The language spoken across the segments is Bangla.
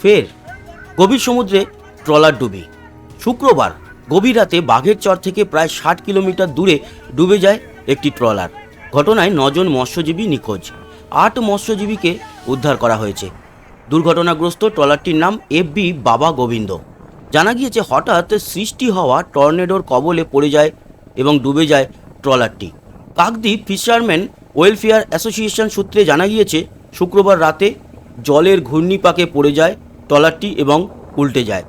ফের গভীর সমুদ্রে ট্রলার ডুবি। শুক্রবার গভীর রাতে বাঘের চর থেকে প্রায় ষাট কিলোমিটার দূরে ডুবে যায় একটি ট্রলার। ঘটনায় নজন মৎস্যজীবী নিখোঁজ। আট মৎস্যজীবীকে উদ্ধার করা হয়েছে। দুর্ঘটনাগ্রস্ত ট্রলারটির নাম এফবি বাবা গোবিন্দ। জানা গিয়েছে হঠাৎ সৃষ্টি হওয়া টর্নেডোর কবলে পড়ে যায় এবং ডুবে যায় ট্রলারটি। কাকদ্বীপ ফিশারম্যান ওয়েলফেয়ার অ্যাসোসিয়েশন সূত্রে জানা গিয়েছে, শুক্রবার রাতে জলের ঘূর্ণিপাকে পড়ে যায় ট্রলারটি এবং উল্টে যায়।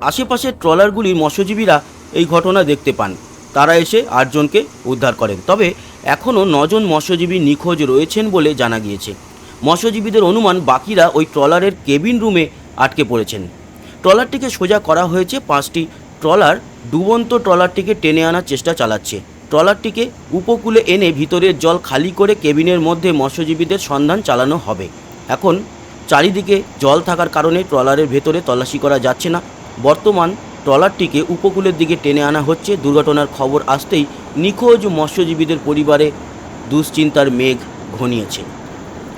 আশেপাশের ট্রলারগুলির মৎস্যজীবীরা এই ঘটনা দেখতে পান। তারা এসে আটজনকে উদ্ধার করেন। তবে এখনও নজন মৎস্যজীবী নিখোঁজ রয়েছেন বলে জানা গিয়েছে। মৎস্যজীবীদের অনুমান, বাকিরা ওই ট্রলারের কেবিন রুমে আটকে পড়েছেন। ট্রলারটিকে সোজা করা হয়েছে, পাঁচটি ট্রলার ডুবন্ত ট্রলারটিকে টেনে আনার চেষ্টা চালাচ্ছে। ট্রলারটিকে উপকূলে এনে ভিতরের জল খালি করে কেবিনের মধ্যে মৎস্যজীবীদের সন্ধান চালানো হবে। এখন চারিদিকে জল থাকার কারণে ট্রলারের ভেতরে তল্লাশি করা যাচ্ছে না। বর্তমান ট্রলারটিকে উপকূলের দিকে টেনে আনা হচ্ছে। দুর্ঘটনার খবর আসতেই নিখোঁজ মৎস্যজীবীদের পরিবারে দুশ্চিন্তার মেঘ ঘনিয়েছে।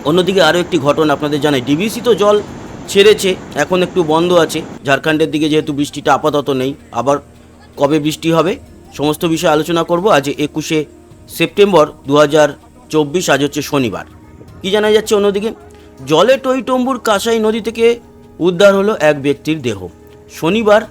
অন্যদিকে আরও একটি ঘটনা আপনাদের জানাই। ডিবিসি তো জল ছেড়েছে, এখন একটু বন্ধ আছে। ঝাড়খণ্ডের দিকে যেহেতু বৃষ্টিটা আপাতত নেই, আবার কবে বৃষ্টি হবে সমস্ত বিষয়ে আলোচনা করব। আজ একুশে সেপ্টেম্বর দু হাজার চব্বিশ, আজ হচ্ছে শনিবার। কি জানা যাচ্ছে অন্যদিকে? জলে টইটম্বুর কাঁসাই নদী থেকে উদ্ধার হলো এক ব্যক্তির দেহ। শনিবার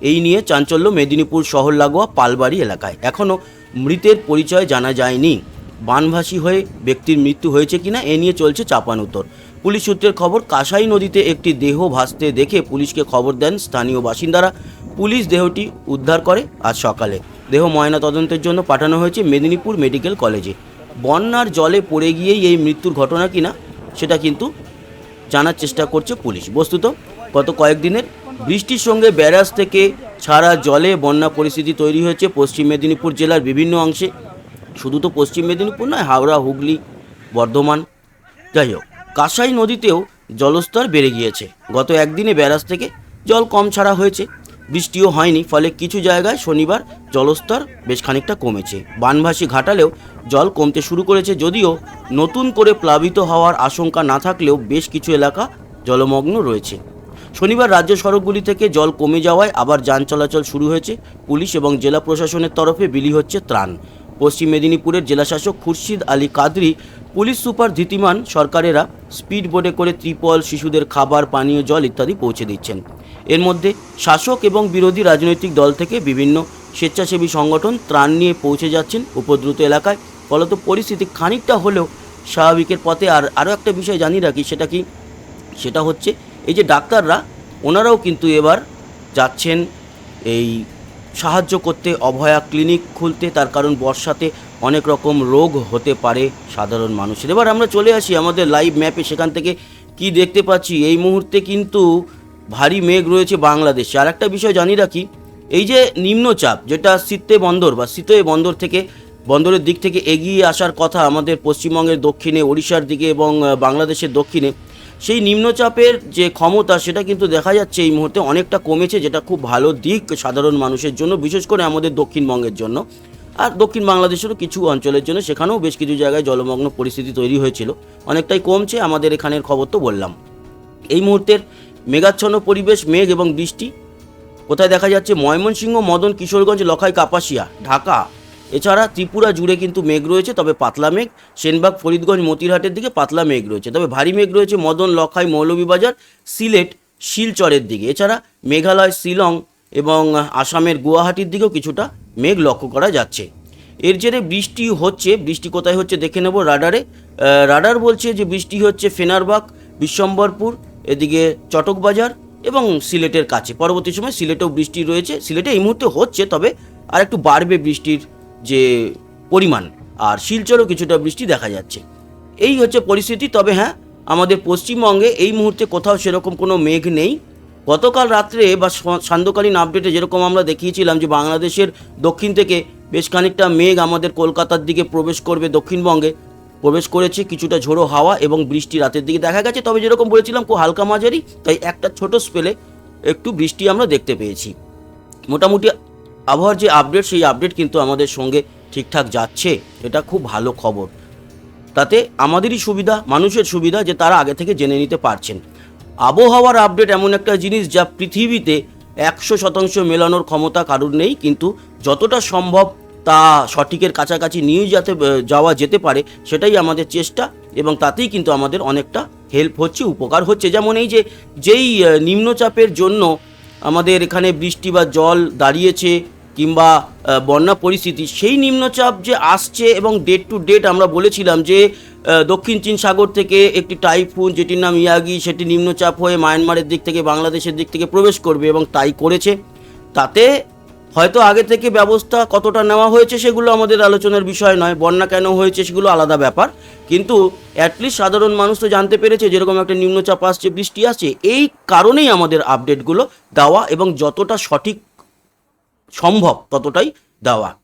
এই নিয়ে চাঞ্চল্য মেদিনীপুর শহর লাগোয়া পালবাড়ি এলাকায়। এখনও মৃতের পরিচয় জানা যায়নি। বানভাসী হয়ে ব্যক্তির মৃত্যু হয়েছে কিনা এ নিয়ে চলছে চাপানুতর পুলিশ সূত্রের খবর, কাঁসাই নদীতে একটি দেহ ভাসতে দেখে পুলিশকে খবর দেন স্থানীয় বাসিন্দারা। পুলিশ দেহটি উদ্ধার করে আজ সকালে। দেহ ময়না তদন্তের জন্য পাঠানো হয়েছে মেদিনীপুর মেডিকেল কলেজে। বন্যার জলে পড়ে গিয়েই এই মৃত্যুর ঘটনা কিনা সেটা কিন্তু জানার চেষ্টা করছে পুলিশ। বস্তুত, গত কয়েকদিনের বৃষ্টির সঙ্গে ব্যারাজ থেকে ছাড়া জলে বন্যা পরিস্থিতি তৈরি হয়েছে। পশ্চিম মেদিনীপুর জেলার বিভিন্ন অংশে। শুধু তো পশ্চিম মেদিনীপুর নয়, হাওড়া, হুগলি, বর্ধমান। যাই হোক, কাঁসাই নদীতেও জলস্তর বেড়ে গিয়েছে। গত একদিনে ব্যারাজ থেকে জল কম ছাড়া হয়েছে। বৃষ্টিও হয়নি, ফলে কিছু জায়গায় শনিবার জলস্তর বেশ খানিকটা কমেছে। বানভাসী ঘাটালেও জল কমতে শুরু করেছে যদিও নতুন করে প্লাবিত হওয়ার আশঙ্কা না থাকলেও বেশ কিছু এলাকা জলমগ্ন রয়েছে। শনিবার রাজ্য সড়কগুলি থেকে জল কমে যাওয়ায় আবার যান চলাচল শুরু হয়েছে। পুলিশ এবং জেলা প্রশাসনের তরফে বিলি হচ্ছে ত্রাণ। পশ্চিম মেদিনীপুরের জেলাশাসক খুরশিদ আলী কাদরি পুলিশ সুপার ধীতিমান সরকারেরা স্পিড বোটে করে ত্রিপল, শিশুদের খাবার, পানীয়, জল ইত্যাদি পৌঁছে দিচ্ছেন। এর মধ্যে শাসক এবং বিরোধী রাজনৈতিক দল থেকে বিভিন্ন স্বেচ্ছাসেবী সংগঠন ত্রাণ নিয়ে পৌঁছে যাচ্ছেন উপদ্রুত এলাকায়। ফলত পরিস্থিতি খানিকটা হলেও স্বাভাবিকের পথে আর আরও একটা বিষয় জানিয়ে রাখি, সেটা কি? সেটা হচ্ছে এই যে ডাক্তাররা, ওনারাও কিন্তু এবার যাচ্ছেন এই সাহায্য করতে অভয়া ক্লিনিক খুলতে, তার কারণ বর্ষাতে অনেক রকম রোগ হতে পারে সাধারণ মানুষের। এবার আমরা চলে আসি আমাদের লাইভ ম্যাপে সেখান থেকে কি দেখতে পাচ্ছি। এই মুহূর্তে কিন্তু ভারী মেঘ রয়েছে বাংলাদেশে। আর একটা বিষয় জানিয়ে রাখি, এই যে নিম্নচাপ, যেটা শীতে বন্দর বা শীতে বন্দর থেকে, বন্দরের দিক থেকে এগিয়ে আসার কথা আমাদের পশ্চিমবঙ্গের দক্ষিণে, ওড়িশার দিকে এবং বাংলাদেশের দক্ষিণে সেই নিম্নচাপের যে ক্ষমতা, সেটা কিন্তু দেখা যাচ্ছে এই মুহূর্তে অনেকটা কমেছে, যেটা খুব ভালো দিক সাধারণ মানুষের জন্য, বিশেষ করে আমাদের দক্ষিণবঙ্গের জন্য। আর দক্ষিণ বাংলাদেশেরও কিছু অঞ্চলের জন্য, সেখানেও বেশ কিছু জায়গায় জলমগ্ন পরিস্থিতি তৈরি হয়েছিল। অনেকটাই কমছে, আমাদের এখানের খবর তো বললাম। এই মুহূর্তের মেঘাচ্ছন্ন পরিবেশ, মেঘ এবং বৃষ্টি। কোথায় দেখা যাচ্ছে, ময়মনসিংহ, মদন, কিশোরগঞ্জ, লখাই, কাপাসিয়া, ঢাকা। এছাড়া ত্রিপুরা জুড়ে কিন্তু মেঘ রয়েছে, তবে পাতলা মেঘ। সেনবাগ, ফরিদগঞ্জ, মতিরহাটের দিকে পাতলা মেঘ রয়েছে। তবে ভারী মেঘ রয়েছে মদন, লখাই, মৌলভীবাজার, সিলেট, শিলচরের দিকে। এছাড়া মেঘালয়, শিলং এবং আসামের গুয়াহাটির দিকেও কিছুটা মেঘ লক্ষ্য করা যাচ্ছে। এর জেরে বৃষ্টি হচ্ছে, বৃষ্টি কোথায় হচ্ছে দেখে নেব রাডারে। রাডার বলছে যে বৃষ্টি হচ্ছে ফেনারবাগ, বিশ্বম্বরপুর, এদিকে চটকবাজার এবং সিলেটের কাছে। পরবর্তী সময় সিলেটেও বৃষ্টি রয়েছে। সিলেটে এই মুহূর্তে হচ্ছে, তবে আর একটু বাড়বে বৃষ্টির যে পরিমাণ, আর শিলচরেও কিছুটা বৃষ্টি দেখা যাচ্ছে। এই হচ্ছে পরিস্থিতি, তবে হ্যাঁ আমাদের পশ্চিমবঙ্গে এই মুহূর্তে কোথাও সেরকম কোনো মেঘ নেই। গতকাল রাত্রে বা সান্ধ্যকালীন আপডেটে যেরকম আমরা দেখিয়েছিলাম যে বাংলাদেশের দক্ষিণ থেকে বেশ খানিকটা মেঘ আমাদের কলকাতার দিকে প্রবেশ করবে দক্ষিণবঙ্গে। প্রবেশ করেছে কিছুটা ঝোড়ো হাওয়া এবং বৃষ্টি রাতের দিকে দেখা গেছে, তবে যেরকম বলেছিলাম খুব হালকা মাঝারি, তাই একটা ছোট স্পেলে একটু বৃষ্টি আমরা দেখতে পেয়েছি। মোটামুটি আবহাওয়ার যে আপডেট সেই আপডেট কিন্তু আমাদের সঙ্গে ঠিকঠাক যাচ্ছে। এটা খুব ভালো খবর। তাতে আমাদেরই সুবিধা, মানুষের সুবিধা যে তারা আগে থেকে জেনে নিতে পারছেন। আবহাওয়ার আপডেট এমন একটা জিনিস যা পৃথিবীতে একশো শতাংশ মেলানোর ক্ষমতা কারুর নেই, কিন্তু যতটা সম্ভব তা সঠিকের কাছাকাছি নিয়ে যাতে যাওয়া যেতে পারে, সেটাই আমাদের চেষ্টা এবং তাতেই কিন্তু আমাদের অনেকটা হেল্প হচ্ছে, উপকার হচ্ছে। যেমন এই যে, যেই নিম্নচাপের জন্য আমাদের এখানে বৃষ্টি বা জল দাঁড়িয়েছে কিংবা বন্যা পরিস্থিতি, সেই নিম্নচাপ যে আসছে এবং ডেট টু ডেট আমরা বলেছিলাম যে দক্ষিণ চীন সাগর থেকে একটি টাইফুন যেটির নাম ইয়াগি, সেটি নিম্নচাপ হয়ে মায়ানমারের দিক থেকে, বাংলাদেশের দিক থেকে প্রবেশ করবে এবং তাই করেছে। তাতে হয়তো আগে থেকে ব্যবস্থা কতটা নেওয়া হয়েছে সেগুলো আমাদের আলোচনার বিষয় নয়, বন্যা কেন হয়েছে সেগুলো আলাদা ব্যাপার। কিন্তু অ্যাটলিস্ট সাধারণ মানুষ তো জানতে পেরেছে যেরকম একটা নিম্নচাপ আসছে, বৃষ্টি আসছে, এই কারণেই আমাদের আপডেটগুলো দেওয়া এবং যতটা সঠিক সম্ভব ততটাই দেওয়া।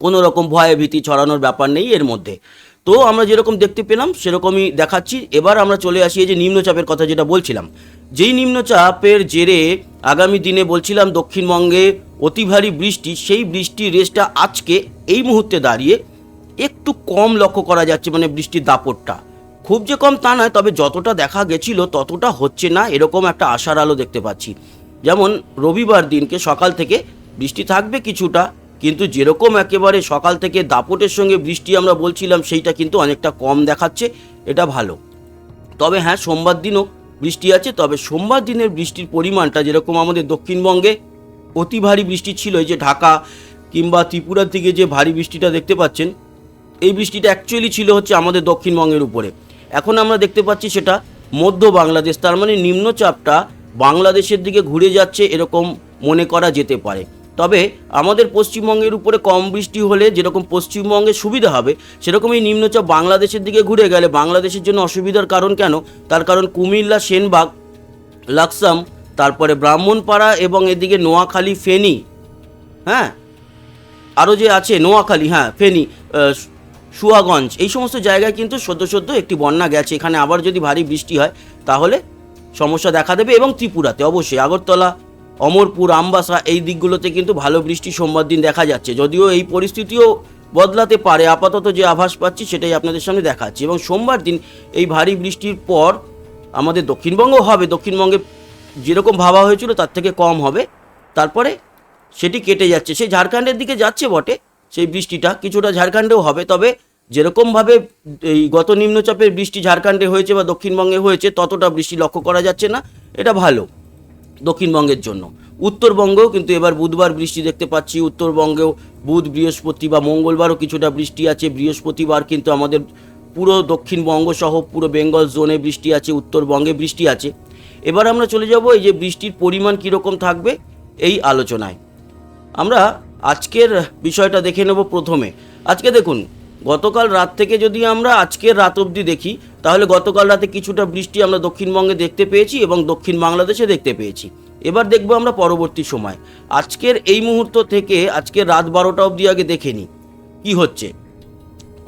কোনো রকম ভয় ভীতি ছড়ানোর ব্যাপার নেই এর মধ্যে। তো আমরা যেরকম দেখতে পেলাম, সেরকমই দেখাচ্ছি। এবার আমরা চলে আসি এই যে নিম্নচাপের কথা যেটা বলছিলাম। যেই নিম্নচাপের জেরে আগামী দিনে বলছিলাম দক্ষিণবঙ্গে অতি ভারী বৃষ্টি, সেই বৃষ্টির রেসটা আজকে এই মুহূর্তে দাঁড়িয়ে একটু কম লক্ষ্য করা যাচ্ছে মানে বৃষ্টির দাপটটা। খুব যে কম তা নয়, তবে যতটা দেখা গেছিল ততটা হচ্ছে না, এরকম একটা আশার আলো দেখতে পাচ্ছি। যেমন রবিবার দিনকে সকাল থেকে বৃষ্টি থাকবে কিছুটা, কিন্তু যেরকম একেবারে সকাল থেকে দাপটের সঙ্গে বৃষ্টি আমরা বলছিলাম, সেইটা কিন্তু অনেকটা কম দেখাচ্ছে, এটা ভালো। তবে হ্যাঁ সোমবার দিনও বৃষ্টি আছে, তবে সোমবার দিনের বৃষ্টির পরিমাণটা যেরকম আমাদের দক্ষিণবঙ্গে অতি ভারী বৃষ্টি ছিল যে ঢাকা কিংবা ত্রিপুরার দিকে যে ভারী বৃষ্টিটা দেখতে পাচ্ছেন, এই বৃষ্টিটা অ্যাকচুয়ালি ছিল হচ্ছে আমাদের দক্ষিণবঙ্গের উপরে। এখন আমরা দেখতে পাচ্ছি সেটা মধ্য বাংলাদেশ, তার মানে নিম্নচাপটা বাংলাদেশের দিকে ঘুরে যাচ্ছে, এরকম মনে করা যেতে পারে। তবে আমাদের পশ্চিমবঙ্গের উপরে কম বৃষ্টি হলে যেরকম পশ্চিমবঙ্গে সুবিধা হবে সেরকম এই নিম্নচাপ বাংলাদেশের দিকে ঘুরে গেলে বাংলাদেশের জন্য অসুবিধার কারণ কেন? তার কারণ কুমিল্লা, সেনবাগ, লাকসাম, তারপরে ব্রাহ্মণপাড়া এবং এদিকে নোয়াখালী, ফেনী হ্যাঁ? আরও যে আছে নোয়াখালী হ্যাঁ ফেনী সুয়াগঞ্জ, এই সমস্ত জায়গায় কিন্তু সদ্য সদ্য একটি বন্যা গেছে। এখানে আবার যদি ভারী বৃষ্টি হয়, তাহলে সমস্যা দেখা দেবে এবং ত্রিপুরাতে অবশ্যই। আগরতলা অমরপুর, আমবাসা এই দিকগুলোতে কিন্তু ভালো বৃষ্টি সোমবার দিন দেখা যাচ্ছে। যদিও এই পরিস্থিতিও বদলাতে পারে। আপাতত যে আভাস পাচ্ছি সেটাই আপনাদের সামনে দেখাচ্ছি। এবং সোমবার দিন এই ভারী বৃষ্টির পর আমাদের দক্ষিণবঙ্গ হবে। দক্ষিণবঙ্গে যেরকম ভাবা হয়েছিল তার থেকে কম হবে। তারপরে সেটি কেটে যাচ্ছে। সেই ঝাড়খণ্ডের দিকে যাচ্ছে বটে। সেই বৃষ্টিটা কিছুটা ঝাড়খণ্ডেও হবে। তবে যেরকমভাবে এই গত নিম্নচাপের বৃষ্টি ঝাড়খণ্ডে হয়েছে বা দক্ষিণবঙ্গে হয়েছে, ততটা বৃষ্টি লক্ষ্য করা যাচ্ছে না। এটা ভালো। দক্ষিণবঙ্গের জন্য। উত্তরবঙ্গেও কিন্তু এবার বুধবার বৃষ্টি দেখতে পাচ্ছি। উত্তরবঙ্গেও বুধ, বৃহস্পতি বা মঙ্গলবারও কিছুটা বৃষ্টি আছে। বৃহস্পতিবার কিন্তু আমাদের পুরো দক্ষিণবঙ্গ সহ পুরো বেঙ্গল জোনে বৃষ্টি আছে, উত্তরবঙ্গে বৃষ্টি আছে। এবার আমরা চলে যাব এই যে বৃষ্টির পরিমাণ কীরকম থাকবে এই আলোচনায়। আমরা আজকের বিষয়টা দেখে নেব প্রথমে। আজকে দেখুন গতকাল রাত থেকে যদি আমরা আজকের রাত অবধি দেখি, তাহলে গতকাল রাতে কিছুটা বৃষ্টি আমরা দক্ষিণবঙ্গে দেখতে পেয়েছি এবং দক্ষিণ বাংলাদেশে দেখতে পেয়েছি। এবার দেখব আমরা পরবর্তী সময়। আজকের এই মুহূর্ত থেকে আজকের রাত বারোটা অবধি আগে দেখে নিই, কী হচ্ছে।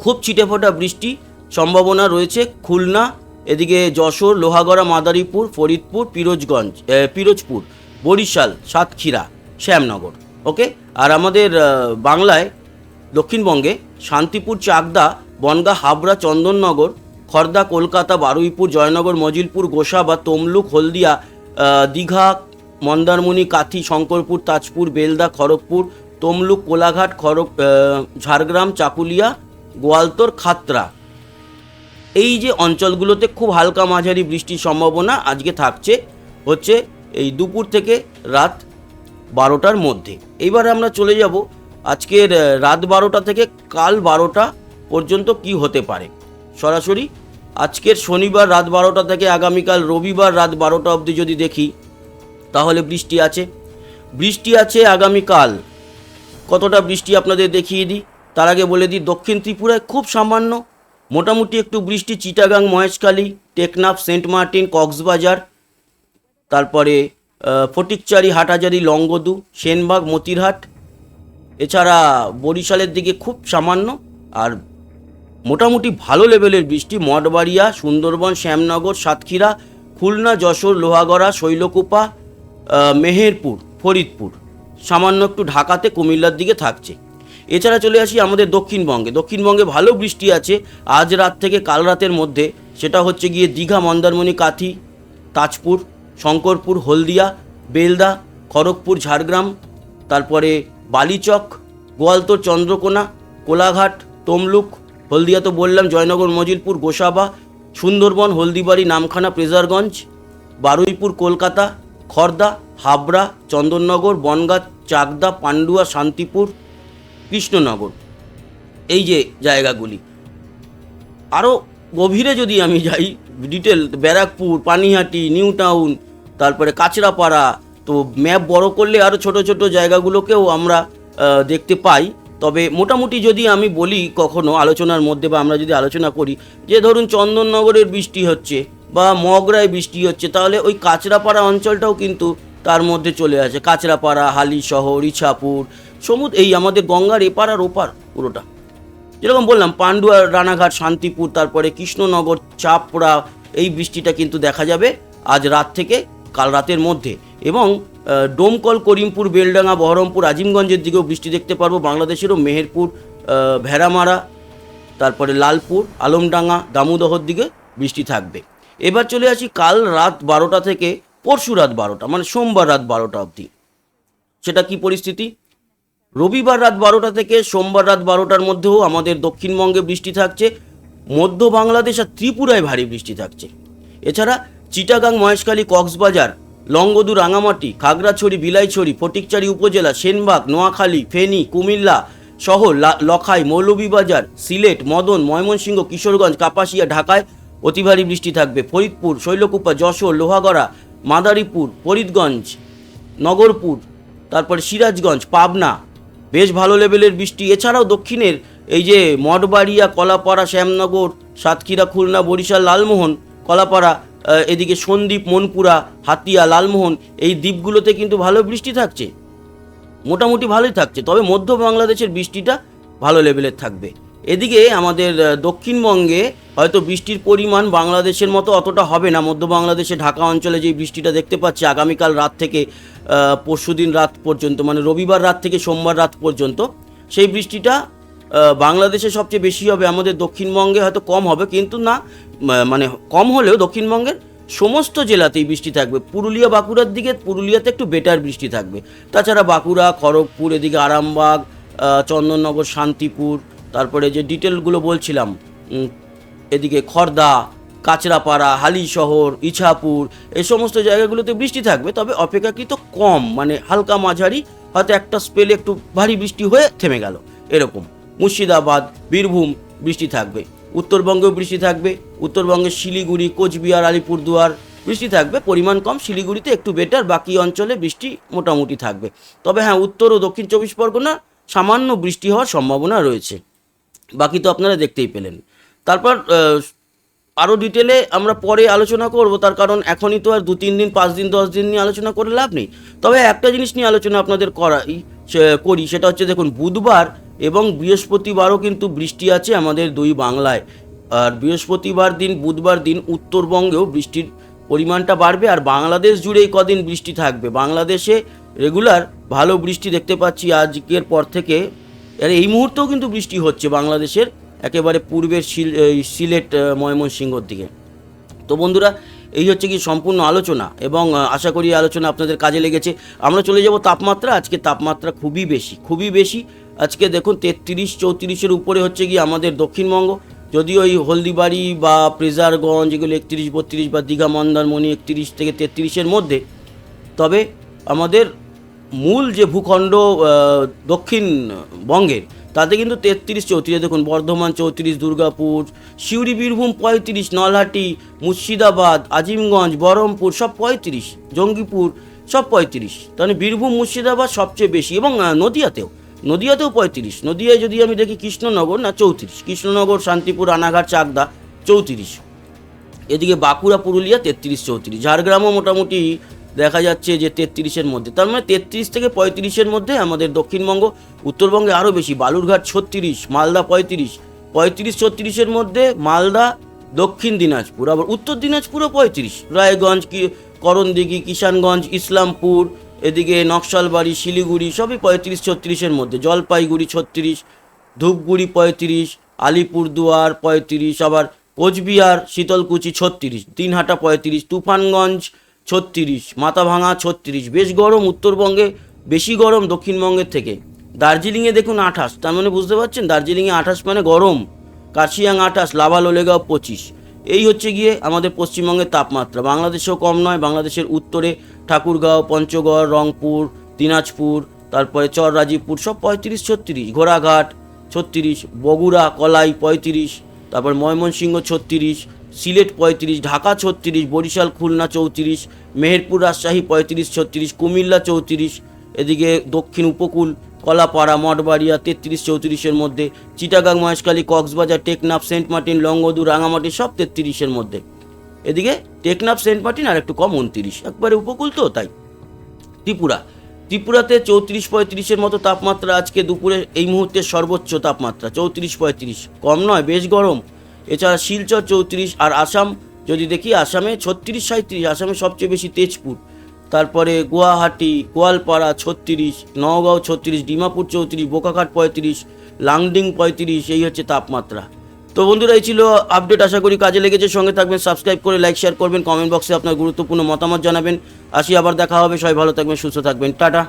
খুব ছিটেফোঁটা বৃষ্টি সম্ভাবনা রয়েছে খুলনা, এদিকে যশোর, লোহাগড়া, মাদারীপুর, ফরিদপুর, পিরোজগঞ্জ পিরোজপুর, বরিশাল, সাতক্ষীরা, শ্যামনগর, ওকে? আর আমাদের বাংলায় দক্ষিণবঙ্গে শান্তিপুর, চাকদা, বনগা, হাবড়া, চন্দননগর, খর্দা, কলকাতা, বারুইপুর, জয়নগর, মজিলপুর গোসাবা তমলুক, হলদিয়া দীঘা, মন্দারমণি, কাথি, শঙ্করপুর, তাজপুর, বেলদা, খড়গপুর, তমলুক, কোলাঘাট, খড়গ ঝাড়গ্রাম, চাকুলিয়া, গোয়ালতোর খাতরা এই যে অঞ্চলগুলোতে খুব হালকা মাঝারি বৃষ্টির সম্ভাবনা আজকে থাকছে, হচ্ছে এই দুপুর থেকে রাত বারোটার মধ্যে। এইবার আমরা চলে যাব আজকের রাত বারোটা থেকে কাল বারোটা পর্যন্ত কি হতে পারে? সরাসরি, আজকের শনিবার রাত বারোটা থেকে আগামীকাল রবিবার রাত বারোটা অবধি যদি দেখি, তাহলে বৃষ্টি আছে। বৃষ্টি আছে আগামীকাল। কতটা বৃষ্টি আপনাদের দেখিয়ে দিই? তার আগে বলে দিই, দক্ষিণ ত্রিপুরায় খুব সামান্য, মোটামুটি একটু বৃষ্টি, চিটাগাং, মহেশখালী, টেকনাফ, সেন্ট মার্টিন, কক্সবাজার, তারপরে ফটিকচারি হাটাজারি লংগদু, সেনবাগ, মতিরহাট এছাড়া বরিশালের দিকে খুব সামান্য আর মোটামুটি ভালো লেভেলের বৃষ্টি, মঠবাড়িয়া, সুন্দরবন, শ্যামনগর, সাতক্ষীরা, খুলনা, যশোর, লোহাগড়া, শৈলকুপা মেহেরপুর, ফরিদপুর, সামান্য একটু ঢাকাতে কুমিল্লার দিকে থাকছে। এছাড়া চলে আসি আমাদের দক্ষিণবঙ্গে। দক্ষিণবঙ্গে ভালো বৃষ্টি আছে। আজ রাত থেকে কাল রাতের মধ্যে সেটা হচ্ছে গিয়ে দীঘা, মন্দারমণি, কাথি, তাজপুর, শঙ্করপুর, হলদিয়া, বেলদা, খড়গপুর, ঝাড়গ্রাম, তারপরে বালিচক, গোয়ালতোর চন্দ্রকোনা, কোলাঘাট, তমলুক, হলদিয়া তো বললাম, জয়নগর, মজিলপুর, গোসাবা, সুন্দরবন, হলদিবাড়ি, নামখানা, প্রেজারগঞ্জ, বারুইপুর, কলকাতা, খর্দা, হাবড়া, চন্দননগর, বনগাঁ, চাকদা, পান্ডুয়া, শান্তিপুর, কৃষ্ণনগর। এই যে জায়গাগুলি। আরও গভীরে যদি আমি যাই detail Barrackpore, Panihati, New Town, তারপরে কাঁচরাপাড়া তো ম্যাপ বড় করলে আরও ছোট ছোট জায়গাগুলোকেও আমরা দেখতে পাই। তবে মোটামুটি যদি আমি বলি কখনো আলোচনার মধ্যে বা আমরা যদি আলোচনা করি যে ধরুন চন্দননগরের বৃষ্টি হচ্ছে বা মগরায় বৃষ্টি হচ্ছে, তাহলে ওই কাঁচরাপাড়া অঞ্চলটাও কিন্তু তার মধ্যে চলে আসে। কাঁচরাপাড়া হালি শহর ইছাপুর সমুদ্র এই আমাদের গঙ্গার এপার আর ওপার পুরোটা। যেরকম বললাম, পান্ডুয়া, রানাঘাট, শান্তিপুর, তারপরে কৃষ্ণনগর, চাপড়া, এই বৃষ্টিটা কিন্তু দেখা যাবে আজ রাত থেকে কাল রাতের মধ্যে। এবং ডোমকল, করিমপুর, বেলডাঙ্গা, বহরমপুর, আজিমগঞ্জের দিকেও বৃষ্টি দেখতে পারব। বাংলাদেশেরও মেহেরপুর ভেড়ামারা, তারপরে লালপুর, আলমডাঙ্গা, দামোদহর দিকে বৃষ্টি থাকবে। এবার চলে আসি কাল রাত বারোটা থেকে পরশু রাত বারোটা মানে সোমবার রাত বারোটা অবধি। সেটা কি পরিস্থিতি? রবিবার রাত বারোটা থেকে সোমবার রাত বারোটার মধ্যেও আমাদের দক্ষিণবঙ্গে বৃষ্টি থাকছে। মধ্য বাংলাদেশ আর ত্রিপুরায় ভারী বৃষ্টি থাকছে। এছাড়া চিটাগাং মহেশখালী কক্সবাজার, লংগদু রাঙামাটি, খাগড়াছড়ি, বিলাইছড়ি ফটিকচারি উপজেলা, সেনবাগ, নোয়াখালী, ফেনী, কুমিল্লা সহ লখাই, মৌলভীবাজার, সিলেট, মদন, ময়মনসিংহ, কিশোরগঞ্জ, কাপাসিয়া, ঢাকায় অতি ভারী বৃষ্টি থাকবে। ফরিদপুর, শৈলকুপা, যশোর, লোহাগড়া, মাদারীপুর, ফরিদগঞ্জ, নগরপুর, তারপরে সিরাজগঞ্জ, পাবনা। বেশ ভালো লেভেলের বৃষ্টি। এছাড়াও দক্ষিণের এই যে মঠবাড়িয়া, কলাপাড়া, শ্যামনগর, সাতক্ষীরা, খুলনা, বরিশাল, লালমোহন, কলাপাড়া এদিকে সন্দ্বীপ মনপুরা, হাতিয়া, লালমোহন, এই দ্বীপগুলোতে কিন্তু ভালো বৃষ্টি থাকছে। মোটামুটি ভালোই থাকছে, তবে মধ্য বাংলাদেশের বৃষ্টিটা ভালো লেভেলের থাকবে। এদিকে আমাদের দক্ষিণবঙ্গে হয়তো বৃষ্টির পরিমাণ বাংলাদেশের মতো অতটা হবে না। মধ্য বাংলাদেশে ঢাকা অঞ্চলে যে বৃষ্টিটা দেখতে পাচ্ছি, আগামীকাল রাত থেকে পরশুদিন রাত পর্যন্ত মানে রবিবার রাত থেকে সোমবার রাত পর্যন্ত, সেই বৃষ্টিটা বাংলাদেশে সবচেয়ে বেশি হবে, আমাদের দক্ষিণবঙ্গে হয়তো কম হবে, কিন্তু না মানে কম হলেও দক্ষিণবঙ্গের সমস্ত জেলাতেই বৃষ্টি থাকবে। পুরুলিয়া, বাঁকুড়ার দিকে, পুরুলিয়াতে একটু বেটার বৃষ্টি থাকবে। তাছাড়া বাঁকুড়া, খড়গপুর, এদিকে আরামবাগ চন্দননগর, শান্তিপুর, তারপরে যে ডিটেলগুলো বলছিলাম এদিকে খর্দা, কাঁচরাপাড়া হালি শহর ইছাপুর, এই সমস্ত জায়গাগুলোতে বৃষ্টি থাকবে, তবে অপেক্ষাকৃত কম মানে হালকা মাঝারি, হয়তো একটা স্পেলে একটু ভারী বৃষ্টি হয়ে থেমে গেল, এরকম। মুর্শিদাবাদ, বীরভূম বৃষ্টি থাকবে। উত্তরবঙ্গেও বৃষ্টি থাকবে। উত্তরবঙ্গের শিলিগুড়ি, কোচবিহার, আলিপুরদুয়ার বৃষ্টি থাকবে। পরিমাণ কম, শিলিগুড়িতে একটু বেটার বাকি অঞ্চলে বৃষ্টি মোটামুটি থাকবে। তবে হ্যাঁ উত্তর ও দক্ষিণ চব্বিশ পরগনা সামান্য বৃষ্টি হওয়ার সম্ভাবনা রয়েছে। বাকি তো আপনারা দেখতেই পেলেন। তারপর আরও ডিটেলে আমরা পরে আলোচনা করব, তার কারণ এখনই তো আর দু তিন দিন, পাঁচ দিন, দশ দিন নিয়ে আলোচনা করে লাভ নেই। তবে একটা জিনিস নিয়ে আলোচনা আপনাদের করাই করি, সেটা হচ্ছে দেখুন, বুধবার এবং বৃহস্পতিবারও কিন্তু বৃষ্টি আছে আমাদের দুই বাংলায়। আর বৃহস্পতিবার দিন, বুধবার দিন উত্তরবঙ্গেও বৃষ্টির পরিমাণটা বাড়বে আর বাংলাদেশ জুড়েই কদিন বৃষ্টি থাকবে। বাংলাদেশে রেগুলার ভালো বৃষ্টি দেখতে পাচ্ছি আজকের পর থেকে। আর এই মুহূর্তেও কিন্তু বৃষ্টি হচ্ছে বাংলাদেশের একেবারে পূর্বের সিলেট ময়মনসিংহর দিকে। তো বন্ধুরা, এই হচ্ছে কি সম্পূর্ণ আলোচনা এবং আশা করি আলোচনা আপনাদের কাজে লেগেছে। আমরা চলে যাব তাপমাত্রা। আজকে তাপমাত্রা খুবই বেশি খুবই বেশি আজকে দেখুন তেত্রিশ, চৌত্রিশের উপরে হচ্ছে কি আমাদের দক্ষিণবঙ্গ। যদিও এই হলদিবাড়ি বা প্রেজারগঞ্জ এগুলো একত্রিশ, বত্রিশ বা দীঘা, মন্দারমণি একত্রিশ থেকে তেত্রিশের মধ্যে। তবে আমাদের মূল যে ভূখণ্ড দক্ষিণবঙ্গের, তাতে কিন্তু তেত্রিশ, চৌত্রিশ। দেখুন বর্ধমান চৌত্রিশ, দুর্গাপুর, সিউড়ি, বীরভূম পঁয়ত্রিশ, নলহাটি, মুর্শিদাবাদ, আজিমগঞ্জ, বহরমপুর সব পঁয়ত্রিশ, জঙ্গিপুর সব পঁয়ত্রিশ। তাহলে বীরভূম, মুর্শিদাবাদ সবচেয়ে বেশি এবং নদিয়াতেও। নদিয়াতেও পঁয়ত্রিশ, নদিয়ায় যদি আমি দেখি কৃষ্ণনগর, না চৌত্রিশ, কৃষ্ণনগর, শান্তিপুর, রানাঘাট, চাকদা, চৌত্রিশ। এদিকে বাঁকুড়া, পুরুলিয়া, তেত্রিশ, চৌত্রিশ। ঝাড়গ্রামও মোটামুটি দেখা যাচ্ছে যে তেত্রিশের মধ্যে। তার মানে তেত্রিশ থেকে পঁয়ত্রিশের মধ্যে আমাদের দক্ষিণবঙ্গ, উত্তরবঙ্গে আরও বেশি। বালুরঘাট ছত্রিশ, মালদা পঁয়ত্রিশ। পঁয়ত্রিশ, ছত্রিশের মধ্যে মালদা, দক্ষিণ দিনাজপুর। আবার উত্তর দিনাজপুরও পঁয়ত্রিশ। রায়গঞ্জ, কি করণদিঘি, কিষানগঞ্জ, ইসলামপুর এদিকে নকশালবাড়ি, শিলিগুড়ি সবই পঁয়ত্রিশ, ছত্রিশের মধ্যে। জলপাইগুড়ি ছত্রিশ, ধূপগুড়ি পঁয়ত্রিশ, আলিপুরদুয়ার পঁয়ত্রিশ, আবার কোচবিহার, শীতলকুচি ছত্রিশ দিনহাটা পঁয়ত্রিশ, তুফানগঞ্জ ছত্রিশ, মাথাভাঙা ছত্রিশ। বেশ গরম উত্তরবঙ্গে, বেশি গরম দক্ষিণবঙ্গের থেকে। দার্জিলিংয়ে দেখুন আঠাশ, তার মানে বুঝতে পারছেন? দার্জিলিংয়ে আঠাশ মানে গরম। কার্শিয়াং আঠাশ লাভা লোলেগাঁও পঁচিশ। এই হচ্ছে গিয়ে আমাদের পশ্চিমবঙ্গের তাপমাত্রা। বাংলাদেশেও কম নয়, বাংলাদেশের উত্তরে ঠাকুরগাঁও, পঞ্চগড়, রংপুর, দিনাজপুর, তারপরে চর রাজীবপুর সব পঁয়ত্রিশ, ছত্রিশ, ঘোড়াঘাট ছত্রিশ, বগুড়া, কলাই পঁয়ত্রিশ, তারপর ময়মনসিংহ ছত্রিশ, সিলেট পঁয়ত্রিশ, ঢাকা ছত্রিশ, বরিশাল খুলনা চৌত্রিশ, মেহেরপুর রাজশাহী পঁয়ত্রিশ, ছত্রিশ, কুমিল্লা চৌত্রিশ, এদিকে দক্ষিণ উপকূল কলাপাড়া, মঠবাড়িয়া, তেত্রিশ চৌত্রিশের মধ্যে, চিটাগাং, মহেশখালী, কক্সবাজার, টেকনাফ, সেন্ট মার্টিন লংগদু রাঙামাটি, সব তেত্রিশের মধ্যে। এদিকে টেকনাফ, সেন্ট মার্টিন আর একটু কম উনত্রিশ, একবারে উপকূল তো তাই। ত্রিপুরা, ত্রিপুরাতে চৌত্রিশ পঁয়ত্রিশের মতো তাপমাত্রা, আজকে দুপুরে এই মুহূর্তে সর্বোচ্চ তাপমাত্রা, চৌত্রিশ পঁয়ত্রিশ, কম নয়, বেশ গরম। এছাড়া শিলচর চৌত্রিশ আর আসাম, যদি দেখি আসামে ছত্রিশ সাঁত্রিশ আসামে সবচেয়ে বেশি তেজপুর। তারপরে গুয়াহাটি, গোয়ালপাড়া ছত্রিশ নওগাঁও ছত্রিশ, ডিমাপুর চৌত্রিশ বোকাঘাট পঁয়ত্রিশ, লাংডিং পঁয়ত্রিশ, এই হচ্ছে তাপমাত্রা। তো বন্ধুরা, এই ছিল আপডেট, আশা করি কাজে লেগেছে। সঙ্গে থাকবেন সাবস্ক্রাইব করে লাইক শেয়ার করবেন কমেন্ট বক্সে আপনার গুরুত্বপূর্ণ মতামত জানাবেন। আসি, আবার দেখা হবে। সবাই ভালো থাকবেন, সুস্থ থাকবেন। টাটা।